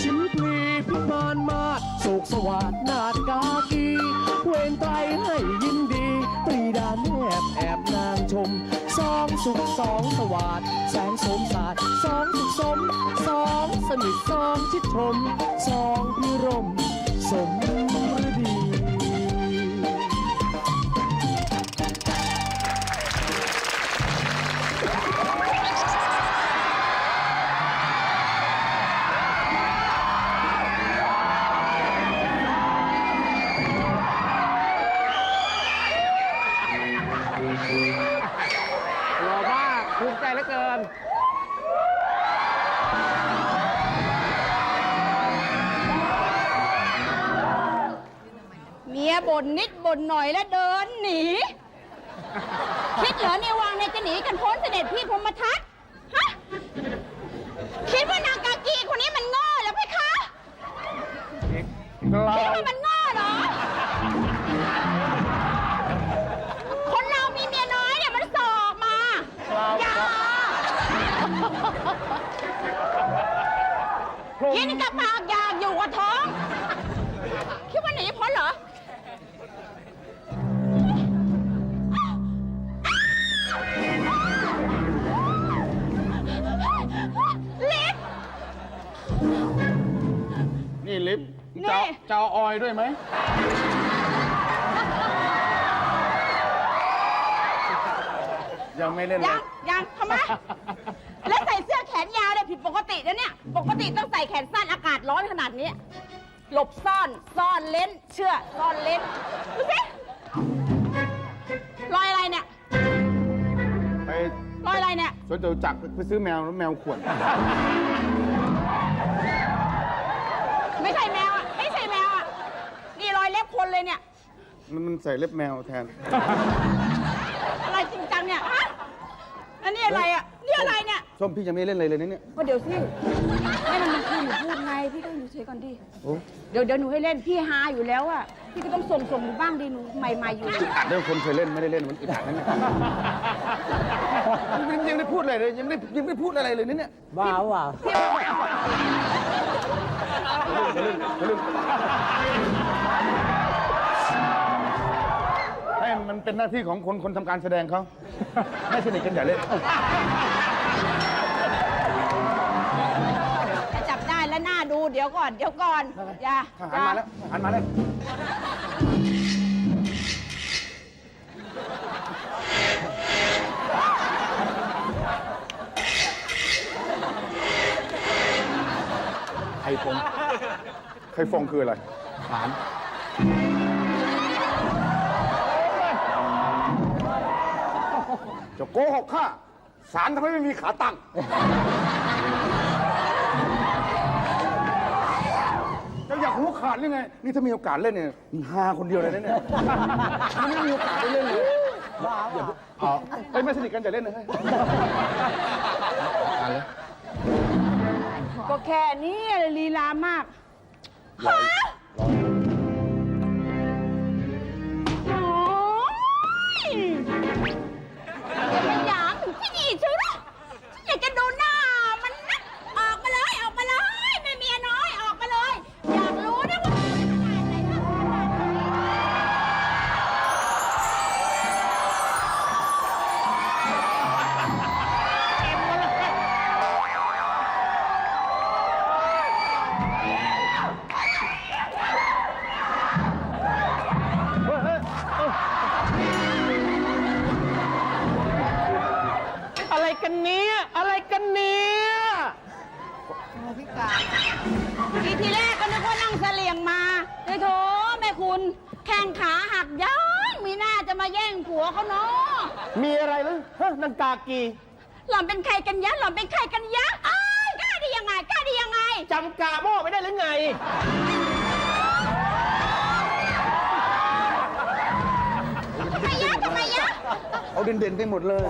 ชิมพลีพิมานมาศสุขสวัสดนาฏกากี เวนไตรให้ยินดี ปรีดาแนบแอบนางชม สองสุขสองสวัสดแสงสมศาสตร์สองสุขสม สองสนิทสองชิดชม สองพิรม สม บ่นนิดบ่นหน่อยแล้วเดินหนี คิดเหรอในวังในยจะหนีกันพ้นเสด็จพี่พรหมทัตฮะ คิดว่านางกากีคนนี้มันโง่เหรอเพคะคิดว่ามันโง่เหรอ คนเรามีเมียน้อยเนี่ยมันสอบมา อย่า กินกับปากอยากอยู่กับท้อง จะเอาจะเอาออยด้วยไหมยังไม่เล่นเลยัยงยังทำไม แล้วใส่เสื้อแขนยาวเนี่ยผิดปกตินะเนี่ย ปกติต้องใส่แขนสั้นอากาศร้อนขนาดนี้ หลบซ่อนซ่อนเลนเชื่อซ่อนเลนดูสิรอยอะไรเนี่ยไปรอยอะไรเนี่ยสวนจตุจักรไปซื้อแมวแล้วแมวข่วน คนเลยเนี่ย มันมันใส่เล็บแมวแทน อะไรจริงจังเนี่ยฮะอันนี้อะไรอะนี่อะไรเนี่ยส้มพี่ยังไม่เล่นอะไรเลยนะเนี่ย ก็เดี๋ยวสิให้มันมันคือหนูพูดไงพี่ก็อยู่เฉยก่อนดิโอ้เดี๋ยวเดี๋ยวหนูให้เล่นพี่ฮาอยู่แล้วอะพี่ก็ต้องส่งส่งหนูบ้างดิหนูใหม่ๆอยู่อึดอัดเรื่องคนเคยเล่นไม่ได้เล่นมันอึดอัดนั่นเนี่ยยังยังไม่ได้พูดอะไรเลยยังไม่ได้ยังไม่ได้พูดอะไรเลยนะเนี่ยบ้าว่ะให้ มันเป็นหน้าที่ของคนคนทำการแสดงเขาให้สนิทกันอย่าเล่นจะจับได้แล้วหน้าดูเดี๋ยวก่อนเดี๋ยวก่อนอย่าทหารมาแล้วทหารมาแล้วไข่ฟงไข่ฟงคืออะไร ฐาน จะโกหกข้าสารทำไมไม่มีขาตั้ง เจ้าอยากรู้ขาดหรือไง นี่ถ้ามีโอกาสเล่นเนี่ยฮาคนเดียวเลยนะเนี่ยมันไม่มีโอกาสได้เล่นเลยบ้าอย่าเอาเอ้ยไม่สนิทกันจะเล่นนะเฮ้ยอ่านเลยก็แค่นี้ลีลามากรอ กันเนี้ยอะไรกันเนี้ยทีทีแรกก็นึกว่านั่งเสลียงมาเลยโถแม่คุณ แข้งขาหักยังมีหน้าจะมาแย่งผัวเขาเนาะมีอะไรหรือฮะนังกากีหล่อนเป็นใครกันยะหล่อนเป็นใครกันยะอ้ายกล้าได้ยังไงกล้าได้ยังไงจำกาโม่ไม่ได้หรือไง ทำไมยะทำไมยะ เอาเด่นๆไปหมดเลย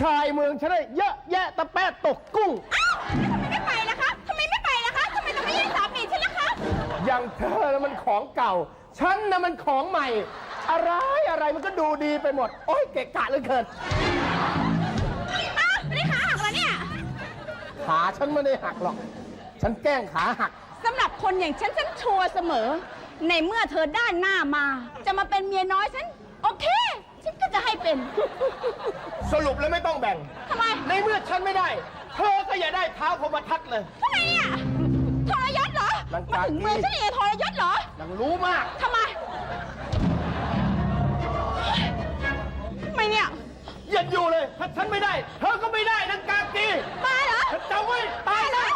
ชายเมืองฉันได้เยอะแยะตะแปะตกกุ้งอ้าวแล้วทำไมไม่ไปล่ะคะทำไมไม่ไปล่ะคะทำไมต้องไม่แย่งสามีฉันล่ะคะอย่าอย่างเธอน่ะมันของเก่า ฉันน่ะมันของใหม่ อะไรอะไรมันก็ดูดีไปหมด โอ้ยเกะกะเหลือเกินอ้าวไม่ได้ขาหักเหรอเนี่ย ขาฉันไม่ได้หักหรอก ฉันแกล้งขาหัก สำหรับคนอย่างฉันฉันชัวร์เสมอ ในเมื่อเธอด้านหน้ามา จะมาเป็นเมียน้อยฉัน โอเคฉัน ก็จะให้เป็นสรุปแล้วไม่ต้องแบ่ง ทำไมในเมื่อฉันไม่ได้ เธอก็อย่าได้เท้าพรหมทัศน์เลย ทำไมเนี่ยทรยศเหรอหลังมาจาก ถึงที่เมืองฉันเองทรยศเหรอนังรู้มาก ทำไมทำไมเนี่ยอย่าอยู่เลย ถ้าฉันไม่ได้ เธอก็ไม่ได้นังกากีมาเหรอ ฉันจำไว้ตายเหรแล้อ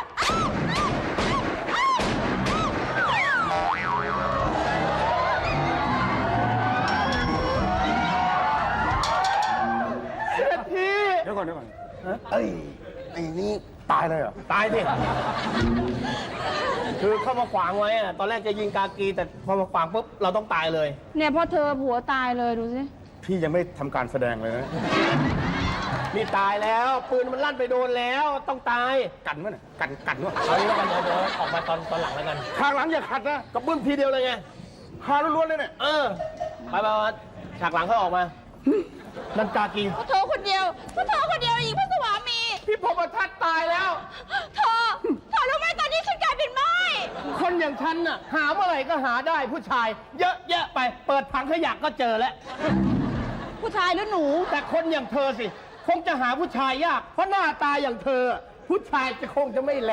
ก่อนเดี๋ยวก่อนเอ้ยไอ้นี่ตายเลยเหรอ ตายดิ คือเข้ามาขวางไว้อะตอนแรกจะยิงกากี แต่พอมาขวางปุ๊บเราต้องตายเลย เนี่ยพอเธอผัวตายเลยดูสิพี่ยังไม่ทำการแสดงเลยนะ นี่ตายแล้ว ปืนมันลั่นไปโดนแล้วต้องตายกันมั้ยเนี่ยกันกันวะเอางี้แล้วกันเดี๋ยวเดี๋ยวออกมาตอนตอนหลังแล้วกันข้างหลังอย่าขัดนะก็บึ้มทีเดียวเลยไง หาล้วนๆเลยเนี่ย เออไปไปไปฉากหลังค่อยออกมา นันกากีเพราะเธอคนเดียวเพราะเธอคนเดียวอีกพระสวามี พี่พรหมทัศน์ตายแล้ว เธอ เธอรู้ไหมตอนนี้ฉันกลายเป็นไม้คนอย่างฉันน่ะหาเมื่อไหร่ก็หาได้ผู้ชาย เยอะแยะไป เปิดถังขยะก็เจอแล้ว ผู้ชายหรือหนู แต่คนอย่างเธอสิ คงจะหาผู้ชายยาก เพราะหน้าตาอย่างเธอ ผู้ชายจะคงจะไม่แล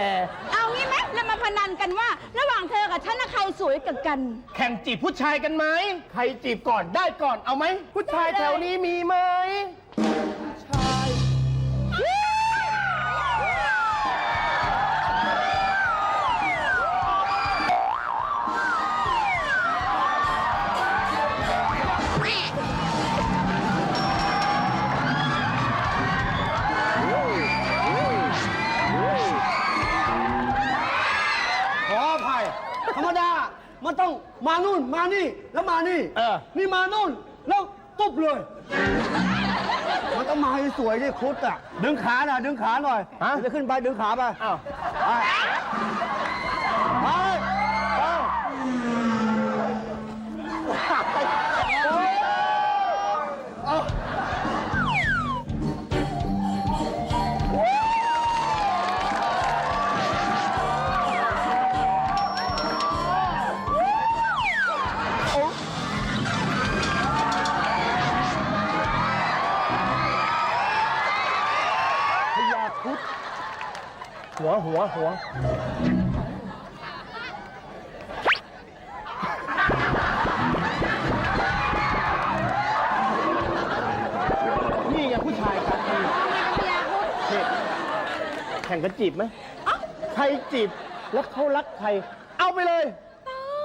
เอางี้ไหมเรามาพนันกันว่า ระหว่างเธอกับฉันน่ะใครสวยกว่ากัน แข่งจีบผู้ชายกันไหม ใครจีบก่อนได้ก่อนเอาไหม ผู้ชายแถวนี้มีไหม ธรรมดา มันต้องมานู่นมานี่แล้วมานี่เออ นี่มานู่นแล้วตุ๊บเลย มันต้องมาให้สวยดิครุฑอะ ดึงขาหน่อยดึงขาหน่อยฮะ จะขึ้นไปดึงขาไปอ้าว ไปไป หัวหัวหัวนี่ไงผู้ชายกันดีเฮ้แข่งกันจีบไหมใครจีบแล้วเขารักใคร เอาไปเลย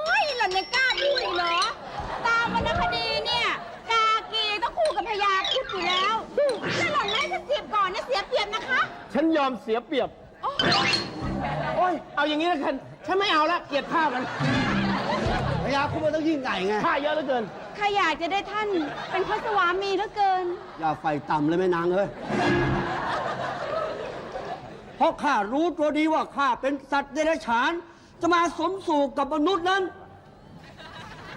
เฮ้ยหล่อนยังกล้าพูดอีกเหรอ ตามวรรณคดีเนี่ย กากีต้องคู่กับพญาครุดอยู่แล้วถ้าหล่อนไม่ให้ฉันจีบก่อนเนี่ยเสียเปรียบนะคะ ฉันยอมเสียเปรียบโอ้ ยเอาอย่างนี้แล้วกัน ฉันไม่เอาละเกลียดท่ามันพยาคุณมันต้องยิ่งใหญ่ไงท่าเยอะเหลือเกินใครอยากจะได้ท่านเป็นพระสวามีเหลือเกิน อย่าไฟต่ำเลยแม่นางเอ้ยเพราะข้ารู้ตัวดีว่าข้าเป็นสัตว์เดรัจฉาน จะมาสมสู่กับมนุษย์นั้น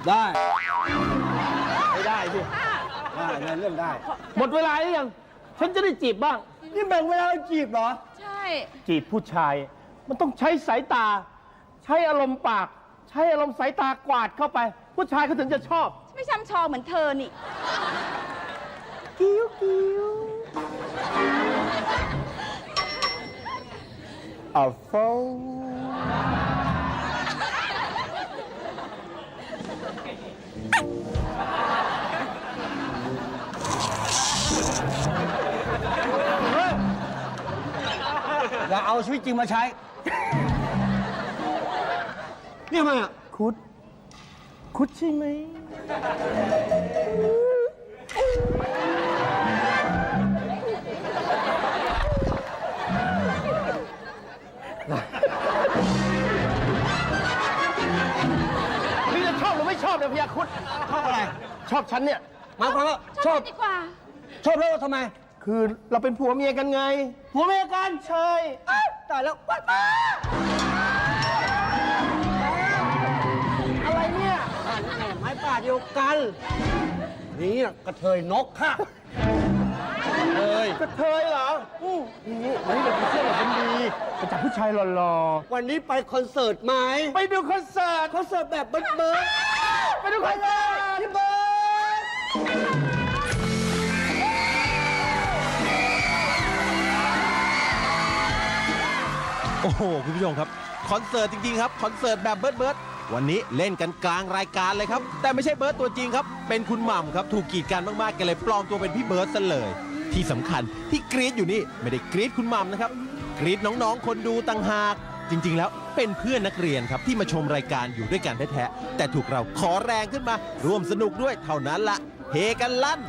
ได้ ไม่ได้สิได้เรื่องได้ หมดเวลาหรือยัง ฉันจะได้จีบบ้าง นี่แบ่งเวลาให้จีบเหรอ ใช่ จีบผู้ชาย มันต้องใช้สายตา ใช้อารมณ์ปาก ใช้อารมณ์สายตากวาดเข้าไป ผู้ชายเขาถึงจะชอบ ไม่ช้ำชองเหมือนเธอนี่ กิ้วกิ้วอาโฟอย่าเอาชีวิตจริงมาใช้ นี่ทำไมอะคุด คุดใช่ไหม นี่จะชอบหรือไม่ชอบเนี่ยพยาครุดชอบอะไร ชอบฉันเนี่ยหมายความว่าชชออบบดีกว่าชอบแล้วทำไม คือเราเป็นผัวเมียกันไง ผัวเมียกัน ใช่เอ้ยตายแล้วป้าป้า เดียวกัน นี่น่ะกระเทยนกค่ะเอ้ยกระเทยเหรออู้นี่วันนี้เราไปเที่ยวกับคนดีไปจับผู้ชายหล่อวันนี้ไปคอนเสิร์ตไหมๆ ไปดูคอนเสิร์ต คอนเสิร์ตแบบเบิร์ดเบิร์ดไปดูคอนเสิร์ต พี่เบิร์ดโอ้โห คุณผู้ชมครับ คอนเสิร์ตจริง ๆ ครับ คอนเสิร์ตแบบเบิร์ดเบิร์ด วันนี้เล่นกันกลางรายการเลยครับ แต่ไม่ใช่เบิร์ดตัวจริงครับ เป็นคุณหม่ำครับ ถูกกีดกันมากๆกันเลยปลอมตัวเป็นพี่เบิร์ดซะเลย ที่สำคัญที่กรีดอยู่นี่ไม่ได้กรีดคุณหม่ำนะครับ กรีดน้องๆ คนดูต่างหาก จริงๆ แล้วเป็นเพื่อนนักเรียนครับที่มาชมรายการอยู่ด้วยกันแท้ๆแต่ถูกเราขอแรงขึ้นมา ร่วมสนุกด้วยเท่านั้นละเฮกันลั่น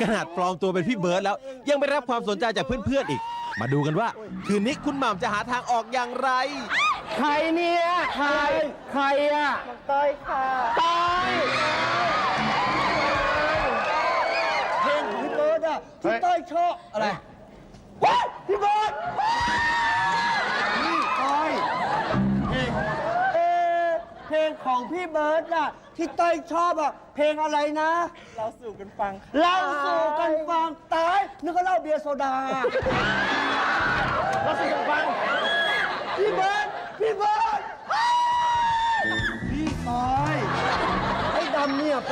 ขนาดปลอมตัวเป็นพี่เบิร์ดแล้ว ยังไม่รับความสนใจจากเพื่อนๆอีก มาดูกันว่า คืนนี้คุณหม่ำจะหาทางออกอย่างไร ใครเนี่ยใครใครอะต้อยค่ะต้อยเพลงของพี่เบิร์ดอะที่เฮ้ยเต้ยชอบอะไร ของพี่เบิร์ดอะที่เต้ยชอบอะเพลงอะไรนะ เราสู่กันฟังเราสู่กันฟังตายนึกว่าเหล้าเบียร์โซดา เราสิกันฟังพี่เบิร์ดพี่เบิร์ดพี่ต้อยไอ้ดำเนี่ยไป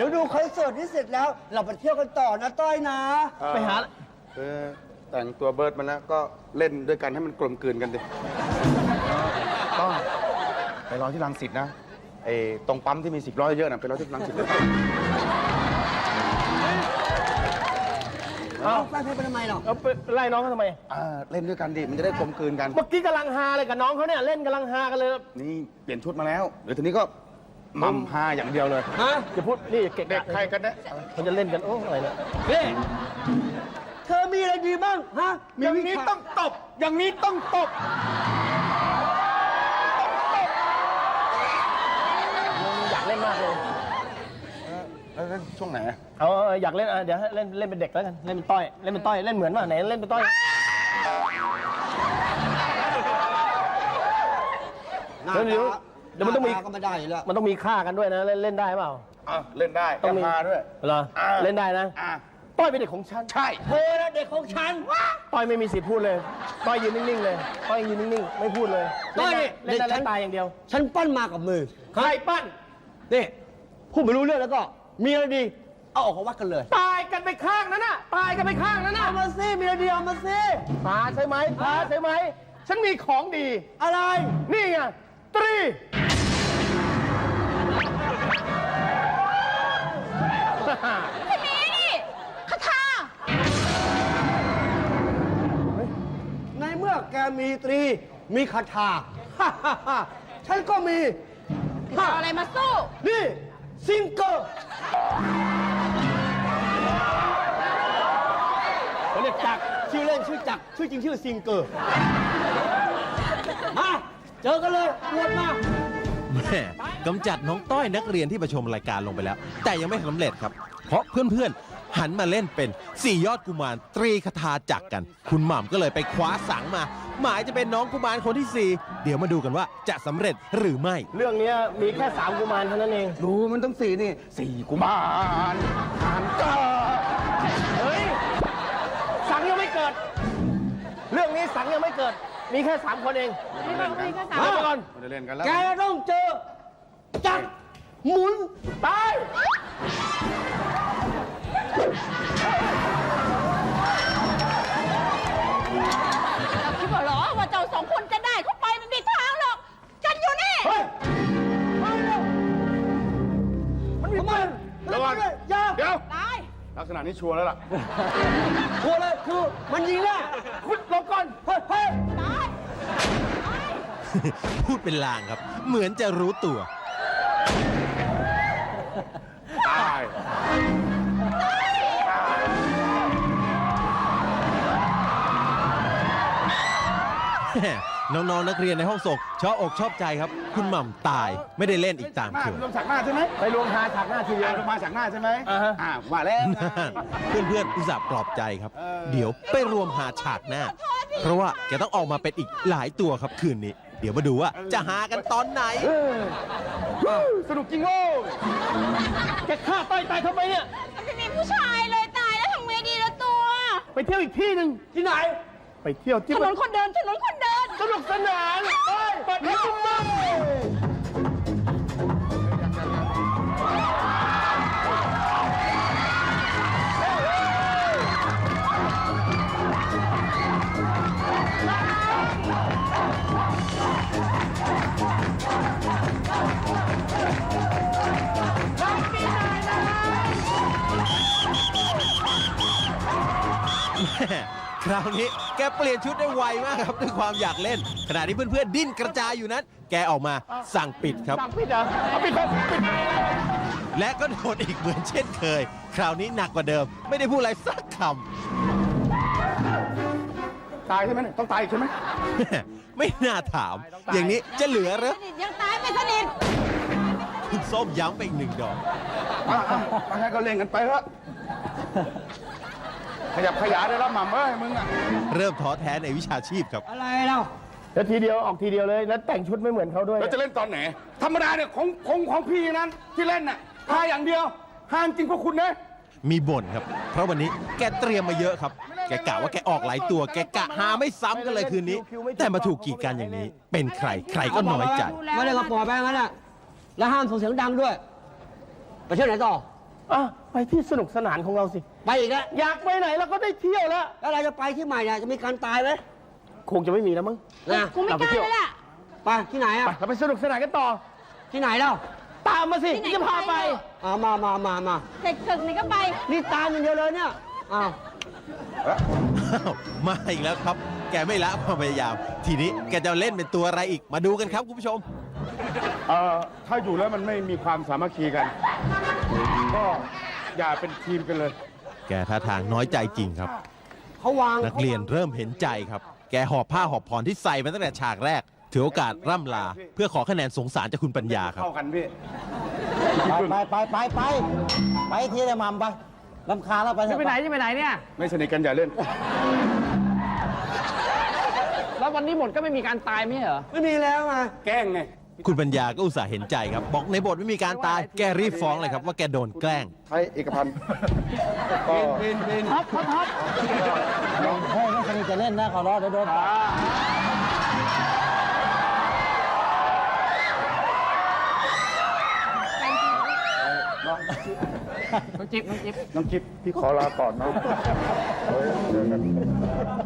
ดี๋ยวดูคอนเสิร์ตนี้เสร็จแล้ว เราไปเที่ยวกันต่อนะต้อยนะ ไปหา คือแต่งตัวเบิร์ดมาแล้วก็เล่นด้วยกันให้มันกลมกลืนกันดิก็ไปรอที่รังสิตนะไอ้ตรงปั๊มที่มีสิบล้อเยอะๆนะไปรอที่รังสิตเลยเอาแฟนเพลงไปทำไมหรอเอาไปไล่น้องเขาทำไม อ่าเล่นด้วยกันดิมันจะได้กลมกลืนกัน เมื่อกี้กำลังฮาเลยกับน้องเขาเนี่ยเล่นกำลังฮากันเลย นี่เปลี่ยนชุดมาแล้วเดี๋ยวทีนี้ก็ห มัมฮาอย่างเดียวเลยฮะจะพูดนี่เก่งเด็กใครกันเนี่ยเขาจะเล่นกันโอ้อะไรเนี่ยนี่เธอมีอะไรดีบ้างฮะมีอย่างวินี้ชาต้องตบ อย่างนี้ต้องตบอยากเล่นมากเลยแล้วเล่นช่วงไหนอะเอาเอาเอาอยากเล่นอะเดี๋ยวให้เล่นเล่นเป็นเด็กแล้วกัน เล่นเป็นต้อย เล่นเป็นต้อย เล่นเหมือนป่ะไหนเล่นเป็นต้อย หน้าเดี๋ยวตา เดี๋ยวมันต้องมีหาาก็ไม่ได้อยู่แล้วมันต้องมีค่ากันด้วยนะเล่นเล่นได้เปล่า อะเล่นได้ต้แกองมีพาด้วย เหรออ่า เล่นได้นะอะต้อยเป็นเด็กของฉันใช่ เธอนะเด็กของฉันต้อยไม่มีสิทธิ์พูดเลยต้อยยืนนิ่งๆเลยต้อยยืนนิ่งๆไม่พูดเลยต้อยนี่ เล่นได้เล่นได้ตายอย่างเดียว ฉันปั้นมากับมือ ใครปั้นนี่พูดไม่รู้เรื่องแล้วก็ มีอะไรดี เอาออกมาวัดกันเลย ตายกันไปข้างนั้นน่ะตายกันไปข้างนั้นน่ะเอามาสิมีอะไรดีเอามาสิตาใช่ไหมตาใช่ไหมฉันมีของดี อะไร นี่ไง ตรีไม่มีนี่คาถาในเมื่อแกมีตรี มีคาถา ฉันก็มีเอาอะไรมาสู้ นี่ซิงเกิลเขาเรียกจักรชื่อเล่นชื่อจักรชื่อจริงชื่อซิงเกิลมา เจอกันเลยปวดมาแม่กำจัดน้องต้อยนักเรียนที่มาชมรายการลงไปแล้ว แต่ยังไม่สำเร็จครับ เพราะเพื่อนๆ หันมาเล่นเป็นสี่ยอดกุมารตรีคทาจักรกัน คุณหม่ำก็เลยไปคว้าสังมา หมายจะเป็นน้องกุมารคนที่สี่เดี๋ยวมาดูกันว่าจะสำเร็จหรือไม่ เรื่องเนี้ยมีแค่สามกุมารเท่านั้นเองรู้มันต้องสี่นี่สี่กุมารหานกาเฮ้ย สังยังไม่เกิด เรื่องนี้สังยังไม่เกิด มีแค่สามคนเองมีบอกมีแค่สามเอาไปก่อนไม่ได้เล่นกันแล้ว แกต้องเจอ จักรหมุนตายเราคิดว่าเหรอว่าเจ้าสองคนจะได้เข้าไปมันไม่ทางหรอก ฉันอยู่นี่ เฮ้ยมันมีปืนระวังอย่าเดี๋ยว ตาย ลักษณะนาดนี้ชัวร์แล้วล่ะ กลัวเลยคือมันยิงแล้วคุณ พูดเป็นลางครับ เหมือนจะรู้ตัว ตายน้องๆนักเรียนในห้องศกชอบอกชอบใจครับ คุณหม่ำตายไม่ได้เล่นอีกตามหน้าเคยลงฉากหน้าใช่ไหมไปรวมหาฉากหน้าทีเดียวอ่าลงมาฉากหน้าใช่ไหมอ่าฮะอ่าว่าแล้วไงเพื่อนๆอุตส่าห์ปลอบใจครับเออเดี๋ยวไปรวมหาฉากหน้า เพราะว่าแกต้องออกมาเป็นอีกหลายตัวครับคืนนี้ เดี๋ยวมาดูว่าจะหากันตอนไหน สนุกจริงโว้ยแกฆ่าต้อยตายทำไมเนี่ย มันจะมีผู้ชายเลยตายแล้วทำไงดีละตัว ไปเที่ยวอีกที่หนึ่งที่ไหน ไปเที่ยวที่ถนมันนคนเดินถนนคนเดิน สนุกสนานเฮ้ยเปิดให้คุณมั่ง คราวนี้แกเปลี่ยนชุดได้ไวมากครับด้วยความอยากเล่น ขณะที่เพื่อนๆดิ้นกระจายอยู่นั้น แกออกมาสั่งปิดครับ สั่งปิดเหรอเอาปิดไปปิดและก็โดนอีกเหมือนเช่นเคย คราวนี้หนักกว่าเดิม ไม่ได้พูดอะไรสักคตายใช่ไหมเนี่ยต้องตายอีกใช่ไหมำ ไม่น่าถาม อย่างนี้จะเหลือเหรอสนิทยังตายไม่สนิทคุณส้มย้ำไปอีกหนึ่งดอก อะอะมาให้ก็เล่นกันไปเถอะ ขยับขยายได้แล้วหม่ำเอ้ยมึงอะเริ่มท้อแท้ในวิชาชีพครับ อะไรเราแล้วทีเดียวออกทีเดียวเลยแล้วแต่งชุดไม่เหมือนเขาด้วย แล้วจะเล่นตอนไหน ธรรมดาเนี่ยของของของพี่นั้นที่เล่นน่ะพาอย่างเดียวห้ามจริงพวกคุณนะมีบ่นครับ เพราะวันนี้แกเตรียมมาเยอะครับ แกกะว่าแกออกหลายตัว แกกะหาไม่ซ้ำกันเลยคืนนี้ แต่มาถูกกีดกันอย่างนี้ เป็นใครใครก็น้อยใจไม่ได้กระป๋อไปงั้นอะแล้วห้ามส่งเสียงดังด้วย ไปเที่ยวไหนต่ออะไปที่สนุกสนานของเราสิ ไปอีกแล้วอยากไปไหนเราก็ได้เที่ยวแล้ว แล้วเราจะไปที่ใหม่เนี่ยจะมีการตายไหมคงจะไม่มีแล้วมั้งนะกูไม่กล้าแล้วล่ะไปที่ไหนอะไปเราไปสนุกสนานกันต่อ ที่ไหนเล่าตามมาสิที่ไหนจะพาไปอ่ามามามามาเด็กศึกนี่ก็ไป นี่ตามอย่างเดียวเลยเนี่ยอ้าวอ้าวมาอีกแล้วครับ แกไม่ละความพยายาม ทีนี้แกจะเล่นเป็นตัวอะไรอีก มาดูกันครับคุณผู้ชม เอ่อถ้าอยู่แล้วมันไม่มีความสามัคคีกัน ก็อย่าเป็นทีมกันเลย แกท่าทางน้อยใจจริงครับ เขาวางนักเรียนเริ่มเห็นใจครับ แกหอบผ้าหอบผ่อนที่ใส่มาตั้งแต่ฉากแรก ถือโอกาสร่ำลา เพื่อขอคะแนนสงสารจากคุณปัญญาครับ เข้ากันพี่ไปไปไปไปไปไปที่ละมัมไปลำคาญแล้วไปเถจะอะไปไหนจะไปไหนเนี่ย ไม่สนิทกันอย่าเล่น แล้ววันนี้หมดก็ไม่มีการตายไม่ใช่เหรอ ไม่มีแล้วไงแกล้งไง คุณปัญญาก็อุตส่าห์เห็นใจครับ บอกในบทไม่มีการตายแกรีบฟ้องเลยครับว่าแกโดนแกล้งไทยเอกพันธ์ก็ท็อปท็อปท็อปเฮ้ยไม่สนิทจะเล่นนะขอร้องเดี๋ยวโดนน้องจิ๊บน้องจิ๊บน้องจิ๊บพี่ขอลาก่อนนะเฮ้ยเดี๋ยวกัน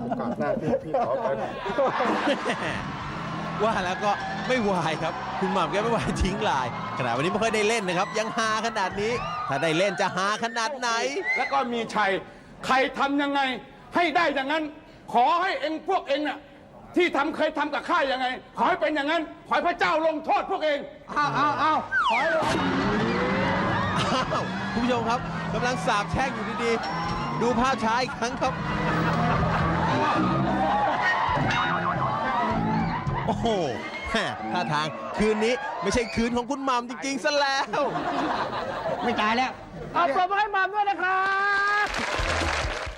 โอกาสหน้าพี่พี่ขอไป ว่าแล้วก็ไม่วายครับ คุณหม่ำแกไม่วายทิ้งลายขณะวันนี้ไม่ค่อยได้เล่นนะครับ ยังฮาขนาดนี้ ถ้าได้เล่นจะฮาขนาดไหน แล้วก็มีชัย ใครทำยังไง ให้ได้อย่างนั้น ขอให้เองพวกเองน่ะที่ทำเคยทำกับข้ายังไง ขอให้เป็นอย่างนั้น ขอให้พระเจ้าลงโทษพวกเองอ้าวอ้าวอ้าวขอให้เราอ้าวคุณผู้ชมครับกำลังสาบแช่งอยู่ดีๆ ดูภาพช้าอีกครั้งครับ โอ้โหแม่ท่าทางคืนนี้ไม่ใช่คืนของคุณหม่ำจริงๆซะแล้ว ไม่ตายแล้ว เอาปรบมือให้หมามด้วยนะครับ